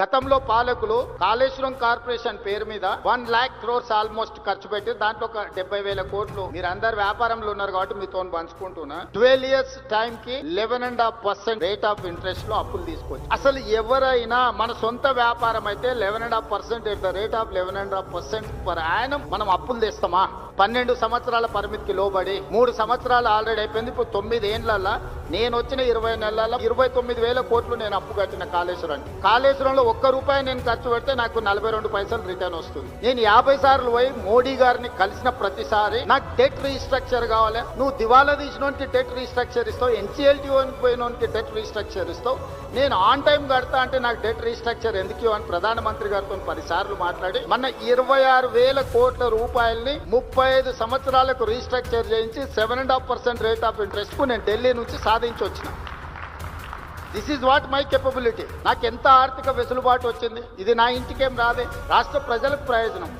గతంలో పాలకులు కాళేశ్వరం కార్పొరేషన్ పేరు మీద వన్ లాక్ క్రోర్స్ ఆల్మోస్ట్ ఖర్చు పెట్టి దాంట్లో ఒక డెబ్బై వేల కోట్లు. మీరు అందరు వ్యాపారంలో ఉన్నారు కాబట్టి మీతో పంచుకుంటున్నా. ట్వెల్వ్ ఇయర్స్ టైం కి eleven and half percent rate of ఇంట్రెస్ట్లో అప్పులు తీసుకోవచ్చు. అసలు ఎవరైనా మన సొంత వ్యాపారం అయితే eleven and half percent at the rate of eleven and half percent per ఆయన మనం అప్పులు తెస్తామా? పన్నెండు సంవత్సరాల పరిమితికి లోబడి మూడు సంవత్సరాలు ఆల్రెడీ అయిపోయింది. ఇప్పుడు తొమ్మిది ఏండ్లల్లా? నేను వచ్చిన ఇరవై నెలల ఇరవై తొమ్మిది వేల కోట్లు నేను అప్పు కట్టిన కాళేశ్వరానికి. కాళేశ్వరంలో ఒక్క రూపాయి నేను ఖర్చు పెడితే నాకు నలభై రెండు పైసలు రిటర్న్ వస్తుంది. నేను యాభై సార్లు పోయి మోడీ గారిని కలిసిన ప్రతిసారి నాకు డెట్ రీస్ట్రక్చర్ కావాలి. నువ్వు దివాలా తీసినోనికి డెట్ రీస్ట్రక్చర్ ఇస్తావు ఎన్సీఎల్టీ పోయినోనికి డెట్ రీస్ట్రక్చర్ ఇస్తావు. నేను ఆన్ టైం కడతా అంటే నాకు డెట్ రీస్ట్రక్చర్ ఎందుకు అని ప్రధానమంత్రి గారితో పదిసార్లు మాట్లాడి మన ఇరవై ఆరు వేల కోట్ల రూపాయల్ని ముప్పై ఐదు సంవత్సరాలకు రీస్ట్రక్చర్ చేయించి seven and half percent rate of ఇంట్రెస్ట్కు నేను ఢిల్లీ నుంచి సాధించి వచ్చిన this is what my capability నాకు ఎంత ఆర్థిక వెసులుబాటు వచ్చింది? ఇది నా ఇంటికేం రాదే. రాష్ట్ర ప్రజలకు ప్రయోజనం.